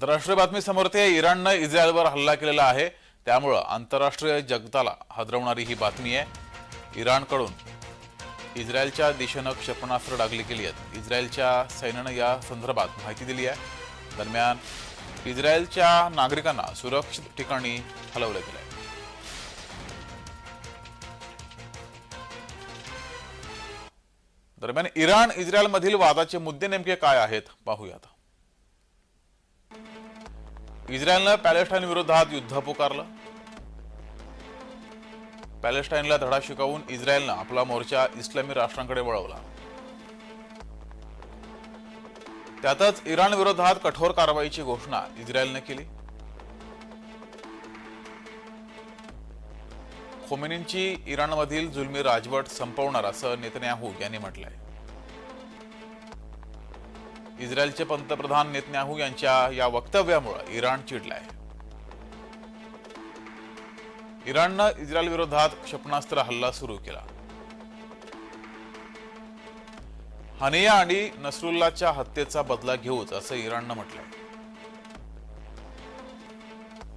आंतरराष्ट्रीय बातमी समोर येते. इराणनं इस्रायलवर हल्ला केलेला आहे. त्यामुळं आंतरराष्ट्रीय जगताला हादरवणारी ही बातमी आहे. इराणकडून इस्रायलच्या दिशेनं क्षेपणास्त्र डागली गेली आहेत. इस्रायलच्या सैन्यानं या संदर्भात माहिती दिली आहे. दरम्यान इस्रायलच्या नागरिकांना सुरक्षित ठिकाणी हलवलं गेलं आहे दरम्यान इराण इस्रायलमधील वादाचे मुद्दे नेमके काय आहेत? पाहूयात. इस्रायलनं पॅलेस्टाईन विरोधात युद्ध पुकारलं. पॅलेस्टाईनला धडा शिकवून इस्रायलनं आपला मोर्चा इस्लामी राष्ट्रांकडे वळवला. त्यातच इराण विरोधात कठोर कारवाईची घोषणा इस्रायलनं केली. खोमेनींची इराणमधील जुलमी राजवट संपवणार असं नेतन्याहू यांनी म्हटलंय. इस्रायलचे पंतप्रधान नेतन्याहू यांच्या या वक्तव्यामुळे इराण चिडलाय. इराणनं इस्रायल विरोधात क्षेपणास्त्र हल्ला सुरू केला. हनिया आणि नसरुल्लाच्या हत्येचा बदला घेऊच असं इराणनं म्हटलंय.